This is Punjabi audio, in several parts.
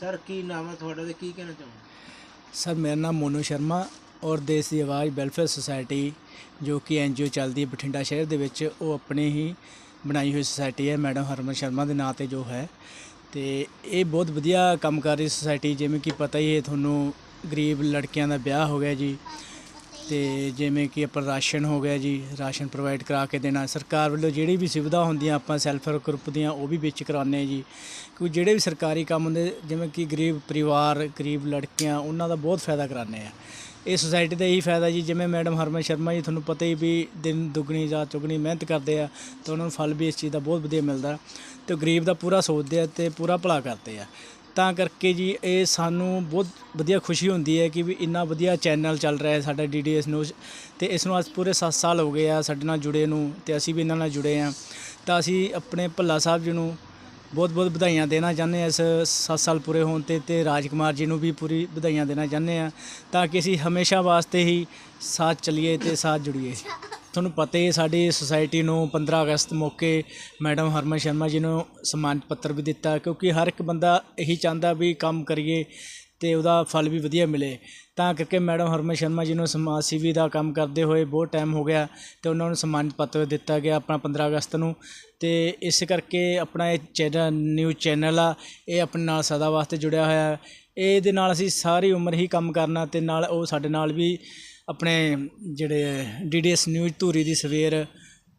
ਸਰ, ਕੀ ਨਾਮ ਹੈ ਤੁਹਾਡਾ ਤੇ ਕੀ ਕਹਿਣਾ ਚਾਹੁੰਦੇ ਸਰ, ਮੇਰਾ ਨਾਮ ਮੋਨੂ ਸ਼ਰਮਾ ਔਰ ਦੇਸ਼ ਦੀ ਆਵਾਜ਼ ਵੈਲਫੇਅਰ ਸੁਸਾਇਟੀ ਜੋ ਕਿ ਐਨਜੀਓ ਚੱਲਦੀ ਹੈ ਬਠਿੰਡਾ ਸ਼ਹਿਰ ਦੇ ਵਿੱਚ, ਉਹ ਆਪਣੇ ਹੀ ਬਣਾਈ ਹੋਈ ਸੁਸਾਇਟੀ ਹੈ, ਮੈਡਮ ਹਰਮਨ ਸ਼ਰਮਾ ਦੇ ਨਾਂ ਤੇ ਜੋ ਹੈ। ਤੇ ਇਹ ਬਹੁਤ ਵਧੀਆ ਕੰਮ ਕਰ ਰਹੀ ਸੁਸਾਇਟੀ, ਜਿਵੇਂ ਕਿ ਪਤਾ ਹੀ ਹੈ, ਤੁਹਾਨੂੰ ਗਰੀਬ ਲੜਕਿਆਂ ਦਾ ਵਿਆਹ ਹੋ ਗਿਆ ਜੀ। ਤੇ ਜਿਵੇਂ ਕਿ ਆਪਾਂ ਰਾਸ਼ਨ ਹੋ ਗਿਆ ਜੀ, ਰਾਸ਼ਨ ਪ੍ਰੋਵਾਈਡ ਕਰਾ ਕੇ ਦੇਣਾ, ਸਰਕਾਰ ਵੱਲੋਂ ਜਿਹੜੀ ਵੀ ਸੁਵਿਧਾ ਹੁੰਦੀਆਂ ਆਪਾਂ ਸੈਲਫ ਹੈਲਪ ਗਰੁੱਪ ਦੀਆਂ, ਉਹ ਵੀ ਵਿੱਚ ਕਰਾਉਂਦੇ ਹਾਂ ਜੀ। ਕਿਉਂਕਿ ਜਿਹੜੇ ਵੀ ਸਰਕਾਰੀ ਕੰਮ ਹੁੰਦੇ, ਜਿਵੇਂ ਕਿ ਗਰੀਬ ਪਰਿਵਾਰ, ਗਰੀਬ ਲੜਕੀਆਂ, ਉਹਨਾਂ ਦਾ ਬਹੁਤ ਫਾਇਦਾ ਕਰਾਉਂਦੇ ਆ ਇਹ ਸੋਸਾਇਟੀ ਦਾ ਇਹੀ ਫਾਇਦਾ ਜੀ, ਜਿਵੇਂ ਮੈਡਮ ਹਰਮਨ ਸ਼ਰਮਾ ਜੀ, ਤੁਹਾਨੂੰ ਪਤਾ ਹੀ ਵੀ ਦਿਨ ਦੁੱਗਣੀ ਜਾਂ ਚੁਗਣੀ ਮਿਹਨਤ ਕਰਦੇ ਆ, ਤਾਂ ਉਹਨਾਂ ਨੂੰ ਫਲ ਵੀ ਇਸ ਚੀਜ਼ ਦਾ ਬਹੁਤ ਵਧੀਆ ਮਿਲਦਾ। ਤੇ ਉਹ ਗਰੀਬ ਦਾ ਪੂਰਾ ਸੋਚਦੇ ਆ ਤੇ ਪੂਰਾ ਭਲਾ ਕਰਦੇ ਆ। ਤਾਂ ਕਰਕੇ ਜੀ ਇਹ ਸਾਨੂੰ ਬਹੁਤ ਵਧੀਆ ਖੁਸ਼ੀ ਹੁੰਦੀ ਹੈ ਕਿ ਵੀ ਇੰਨਾ ਵਧੀਆ ਚੈਨਲ ਚੱਲ ਰਿਹਾ ਹੈ ਸਾਡਾ ਡੀਡੀਐਸ ਨਿਊਜ਼ ਤੇ ਇਸ ਨੂੰ ਅੱਜ ਪੂਰੇ 7 ਸਾਲ ਹੋ ਗਏ ਆ ਸਾਡੇ ਨਾਲ ਜੁੜੇ ਨੂੰ ਤੇ ਅਸੀਂ ਵੀ ਇਹਨਾਂ ਨਾਲ ਜੁੜੇ ਆ ਤਾਂ ਅਸੀਂ ਆਪਣੇ ਭੱਲਾ ਸਾਹਿਬ ਜੀ ਨੂੰ ਬਹੁਤ ਬਹੁਤ ਵਧਾਈਆਂ ਦੇਣਾ ਚਾਹੁੰਦੇ ਹਾਂ ਇਸ 7 ਸਾਲ ਪੂਰੇ ਹੋਣ ਤੇ ਤੇ ਰਾਜਕੁਮਾਰ ਜੀ ਨੂੰ ਵੀ ਪੂਰੀ ਵਧਾਈਆਂ ਦੇਣਾ ਚਾਹੁੰਦੇ ਆ ਤਾਂ ਕਿ ਅਸੀਂ ਹਮੇਸ਼ਾ ਵਾਸਤੇ ਹੀ ਸਾਥ ਚੱਲੀਏ ਤੇ ਸਾਥ ਜੁੜੀਏ। ਤੁਹਾਨੂੰ ਪਤਾ ਹੀ ਹੈ, ਸਾਡੀ ਸੁਸਾਇਟੀ ਨੂੰ 15 ਅਗਸਤ ਮੌਕੇ ਮੈਡਮ ਹਰਮਨ ਸ਼ਰਮਾ ਜੀ ਨੂੰ ਸਨਮਾਨ ਪੱਤਰ ਵੀ ਦਿੱਤਾ ਕਿਉਂਕਿ ਹਰ ਇੱਕ ਬੰਦਾ ਇਹੀ ਚਾਹੁੰਦਾ ਵੀ ਕੰਮ ਕਰੀਏ ਤੇ ਉਹਦਾ ਫਲ ਵੀ ਵਧੀਆ ਮਿਲੇ। ਤਾਂ ਕਰਕੇ ਮੈਡਮ ਹਰਮਨ ਸ਼ਰਮਾ ਜੀ ਨੂੰ ਸਮਾਜ ਸੇਵੀ ਦਾ ਕੰਮ ਕਰਦੇ ਹੋਏ ਬਹੁਤ ਟਾਈਮ ਹੋ ਗਿਆ ਤੇ ਉਹਨਾਂ ਨੂੰ ਸਨਮਾਨਿਤ ਪੱਤਰ ਦਿੱਤਾ ਗਿਆ ਆਪਣਾ 15 ਅਗਸਤ ਨੂੰ। ਤੇ ਇਸ ਕਰਕੇ ਆਪਣਾ ਇਹ ਚੈਨਲ ਨਿਊਜ਼ ਚੈਨਲ ਆ, ਇਹ ਆਪਣੇ ਨਾਲ ਸਦਾ ਵਾਸਤੇ ਜੁੜਿਆ ਹੋਇਆ। ਇਹਦੇ ਨਾਲ ਅਸੀਂ ਸਾਰੀ ਉਮਰ ਹੀ ਕੰਮ ਕਰਨਾ ਤੇ ਨਾਲ ਉਹ ਸਾਡੇ ਨਾਲ ਵੀ ਆਪਣੇ ਜਿਹੜੇ ਡੀਡੀਐਸ ਨਿਊਜ਼ ਧੂਰੀ ਦੀ ਸਵੇਰ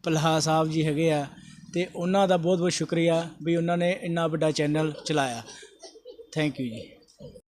ਪਲਹਾ ਸਾਹਿਬ ਜੀ ਹੈਗੇ ਆ ਅਤੇ ਉਹਨਾਂ ਦਾ ਬਹੁਤ ਬਹੁਤ ਸ਼ੁਕਰੀਆ ਵੀ ਉਹਨਾਂ ਨੇ ਇੰਨਾ ਵੱਡਾ ਚੈਨਲ ਚਲਾਇਆ। ਥੈਂਕ ਯੂ ਜੀ।